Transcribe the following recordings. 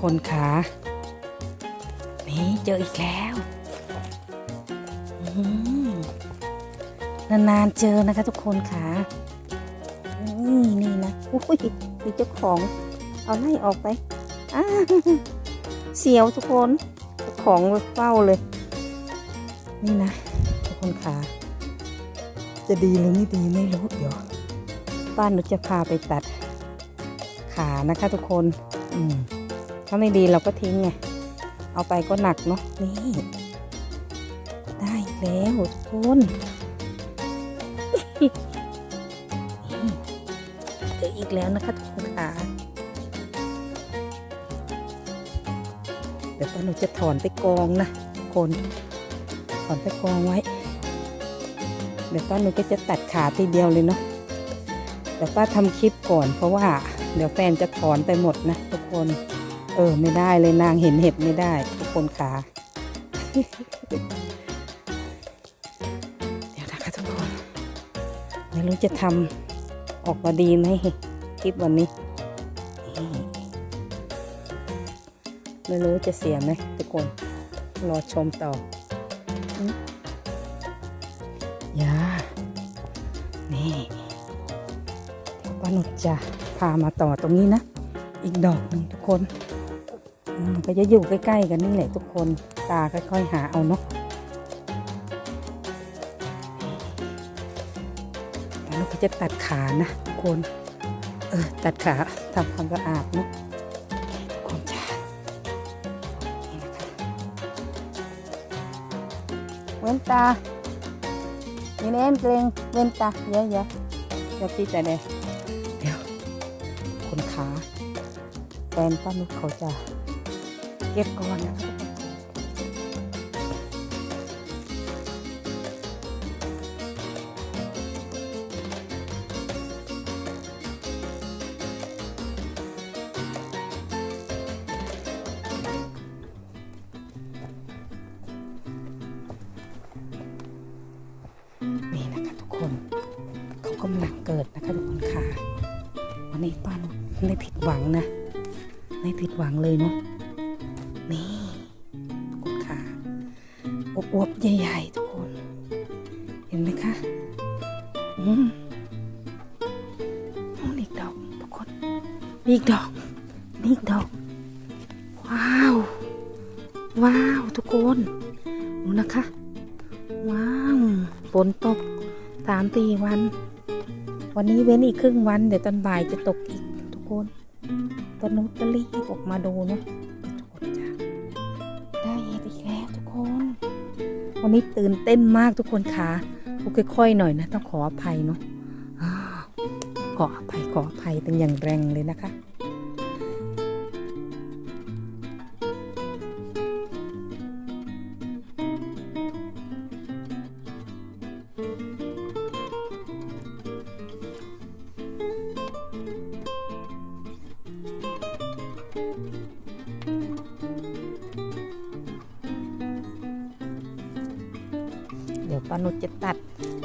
คนขานี่เจออีกแล้วนานๆเจอนะคะทุกคนขานี่นี่นะอุ้ยมีเจ้าของ เอาไล่ออกไปเสียวทุกคนเจ้าของเฝ้าเลย นี่นะ ทุกคนขาจะดีหรือไม่ดีไม่รู้เดี๋ยวป้าหนูจะพาไปตัดขานะคะทุกคน อืม ถ้าไม่ดีเราก็ทิ้งไง เอาไปก็หนักเนาะ นี่ ได้แล้วทุกคนเจออีกแล้วนะคะทุกคนค่ะ เดี๋ยวป้าหนูจะถอนไปกองนะทุกคนถอนไปกองไว้ เดี๋ยวป้าหนูก็จะตัดขาทีเดียวเลยเนาะเดี๋ยวป้าทำคลิปก่อนเพราะว่า เดี๋ยวแฟนจะถอนไปหมดนะทุกคน เออ ไม่ได้เลยนางเห็นเห็ดไม่ได้ ทุกคนขาเดี๋ยวนะคะทุกคนไม่รู้จะทำออกมาดีไหมคลิปวันนี้ไม่รู้จะเสียไหมทุกคน รอชมต่ออย่านี่เดี๋ยวป้าหนุดจะพามาต่อตรงนี้นะ อีกดอกหนึ่งทุกคน ก็จะอยู่ใกล้ๆกันนี่แหละทุกคนตาค่อยๆหาเอาเนาะแล้วก็จะตัดขานะทุกคนเออตัดขาทำความสะอาดเนาะทุกคนจานี่นะคะเว้นตานี่เล่นเกรงเว้นตาเยอะๆอย่าตีแต่เดียเดี๋ยวคนขาแฟนป้านุชเขาจะ เก็บก่อนนะนี่นะคะทุกคนเขากำลังเกิดนะคะทุกคนค่ะ วันนี้ป้านุชไม่ผิดหวังนะ ไม่ผิดหวังเลยเนาะ อีกดอกนี่อีกดอก ว้าว ว้าวทุกคนดูนะคะ ว้าวฝนตกสามตีวัน วันนี้เว้นอีกครึ่งวัน เดี๋ยวตอนบ่ายจะตกอีกทุกคนตอนนุชก็รีบออกมาดูเนาะทุกคนจ้ะได้เห็ดอีกแล้วทุกคน วันนี้ตื่นเต้นมากทุกคนค่ะพูดค่อยๆหน่อยนะ ต้องขออภัยเนาะขออภัยขออภัยเป็นอย่างแรงเลยนะคะ อนหนุจะตัด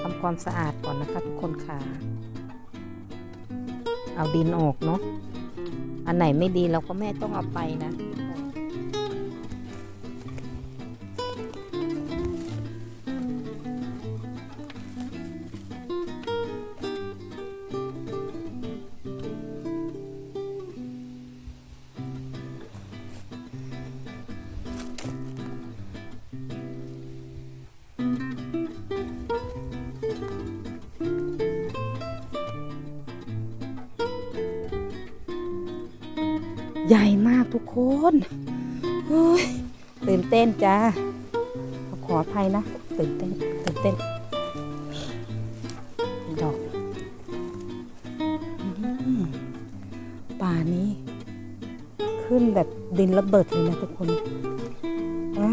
ทำความสะอาดก่อนนะคะทุกคนค่ะ เอาดินออกเนาะ อันไหนไม่ดีเราก็แม่ต้องเอาไปนะ ใหญ่มากทุกคนโอ้ยตื่นเต้นจ้าขออภัยนะตื่นเต้นตื่นเต้นดอกป่านี้ ขึ้นแบบดินระเบิดเลยนะทุกคนอ่า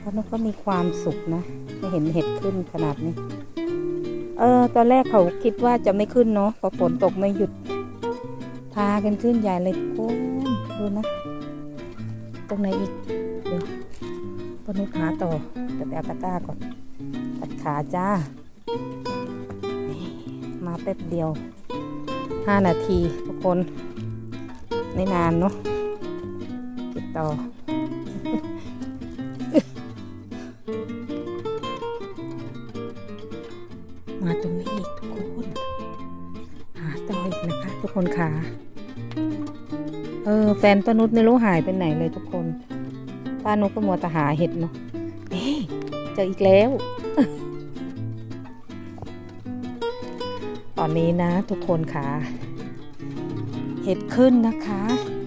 แล้วนก็มีความสุขนะไม่เห็นเห็ดขึ้นขนาดนี้ เออ ตอนแรกเขาคิดว่าจะไม่ขึ้นเนาะพอฝนตกไม่หยุดากันขึ้นใหญ่เลยโอ้ยดูนะ ตรงไหนอีก เดี๋ยวปนุษหาต่อเดี๋ยวไปเอาตะกร้าก่อน ตัดขาจ้า มาแป๊บเดียวห้านาทีทุกคนไม่นานเนาะติดต่อมาตรงนี้อีกทุกคน หาต่ออีกนะคะ ทุกคนค่ะ เออ แฟนป้านุชไม่รู้หายไปไหนเลยทุกคน ป้านุชก็มัวแต่หาเห็ดเนาะเอ๊ะเจออีกแล้ว ตอนนี้นะ ทุกคนค่ะ เห็ดขึ้นนะคะ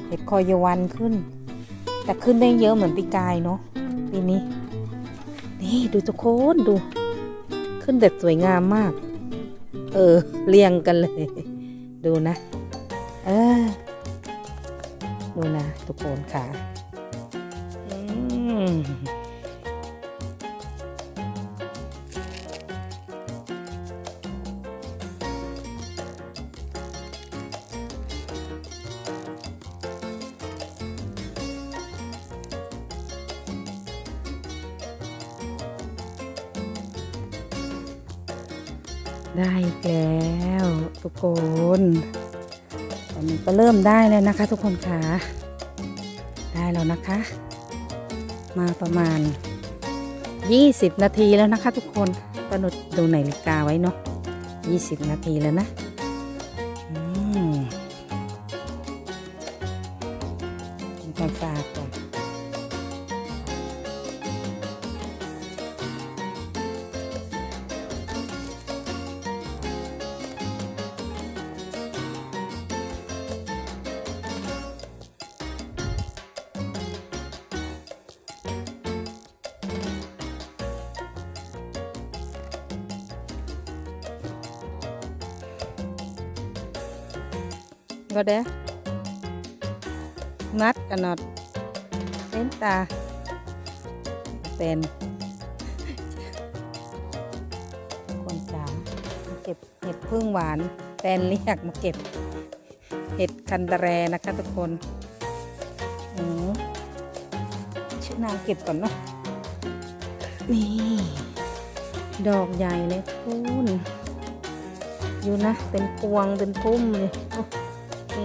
เห็ดคอยวันขึ้น แต่ขึ้นได้เยอะเหมือนปีกายเนาะปีนี้ นี่ดูทุกคนดู ขึ้นแต่สวยงามมาก เออ เรียงกันเลย ดูนะ เออ ดูนะทุกคนค่ะได้อีกแล้ว ทุกคน มันก็เริ่มได้แล้วนะคะ ทุกคนค่ะได้แล้วนะคะ มาประมาณ 20 นาทีแล้วนะคะ ทุกคนก็นุดดูนาฬิกาไว้เนาะ20 นาทีแล้วนะ ก็เด้นัดกันนอดเส้นตาเป็นคนจ๋ามาเก็บเห็ดพึ่งหวานแฟนเรียกมาเก็บ เห็ดคันตะแรนะคะทุกคนอืมชื่อนางเก็บก่อนเนาะนี่ ดอกใหญ่เลยคุณอยู่นะ เป็นพวงเป็นพุ่มเลย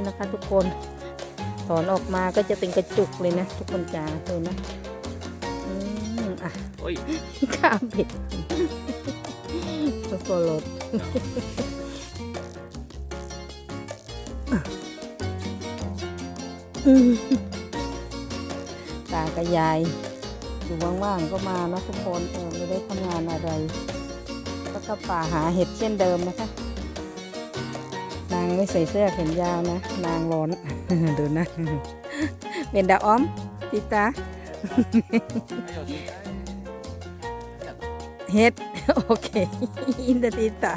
นี่นะคะ ทุกคน ถอนออกมาก็จะเป็นกระจุกเลยนะ ทุกคนจ๋าดูนะอืมอะโอ้ยข้ามผิดโซโลดอืมตากับยายอยู่ว่างๆก็มาเนาะทุกคนเออไม่ได้ทำงานอะไร ก็เข้าป่าหาเห็ดเช่นเดิมนะคะนาง ไม่ใส่เสื้อแขนยาวนะ นางร้อน ดูนะ เป็นดาอ้อมติตาเฮ็ด โอเค อินเดติตา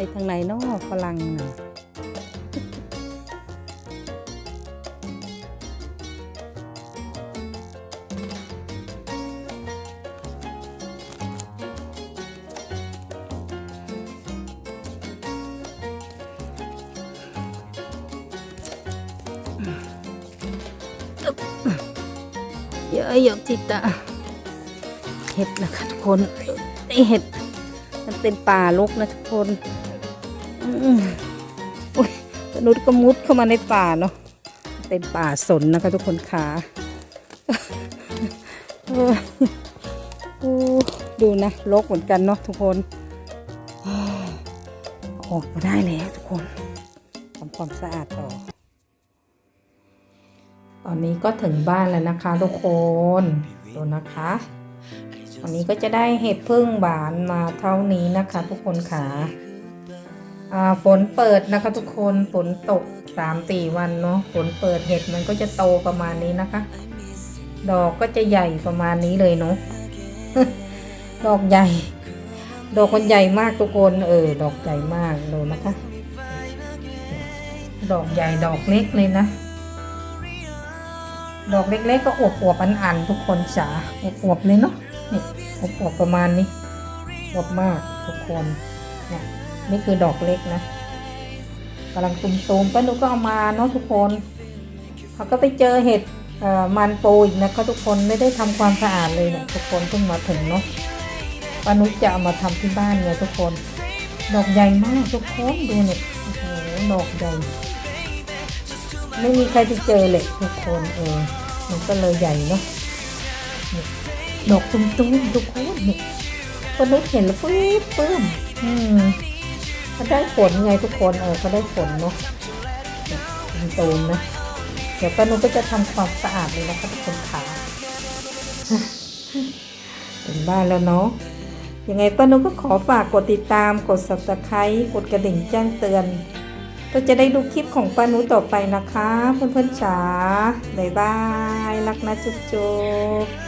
ไปทางไหนนาะฝรั่งน่ะเยอะเยอะจิตาเห็ดนะคะทุกคนไอเห็ดมันเป็นป่าลกนะทุกคน อุ้ยมนุษย์ก็มุดเข้ามาในป่าเนาะเป็นป่าสนนะคะทุกคนขาดูนะลกเหมือนกันเนาะทุกคนออกมาได้แล้วทุกคนทำความสะอาดต่อ ตอนนี้ก็ถึงบ้านแล้วนะคะทุกคนดูนะคะวันนี้ก็จะได้เห็ดพึ่งหวานมาเท่านี้นะคะทุกคนค่ะอ่า ฝนเปิดนะคะทุกคนฝนตกสามสี่วันเนาะฝนเปิดเห็ดมันก็จะโตประมาณนี้นะคะ ดอกก็จะใหญ่ประมาณนี้เลยเนาะดอกใหญ่ ดอกมันใหญ่มากทุกคนเออ ดอกใหญ่มากดูนะคะ ดอกใหญ่ดอกเล็กเลยนะ ดอกเล็กๆก็อวบอวบๆอันทุกคนจ๋าอวบอวบเลยเนาะนี่อวบอวบประมาณนี้อวบมากทุกคนเนี่ย นี่คือดอกเล็กนะกำลังตุมๆป้านุก็เอามาเนาะทุกคนเขาก็ไปเจอเห็ดมันโปอีกนะคะทุกคนไม่ได้ทำความสะอาดเลยเนี่ยทุกคนเพิ่งมาถึงเนาะป้านุจะเอามาทำที่บ้านเนี่ยทุกคน ดอกใหญ่มากทุกคนดูเนี่ยโอ้โหดอกใหญ่ไม่มีใครไปเจอเลยทุกคนเออมันก็เลยใหญ่เนาะดอกตุ้มๆทุกคนเนี่ป้านุเห็นแล้วปื้มปื้มอืม เขาได้ผลไงทุกคนเออเขาได้ผลเนาะนี่ตูมๆนะเดี๋ยวป้านุก็จะทำความสะอาดเลยนะคะทุกคนขาถึงบ้านแล้วเนาะยังไงป้านุก็ขอฝากกดติดตามกด subscribe กดกระดิ่งแจ้งเตือนก็จะได้ดูคลิปของป้านุต่อไปนะคะ เพื่อนๆจ๋าบ๊ายบาย รักนะจุ๊บๆ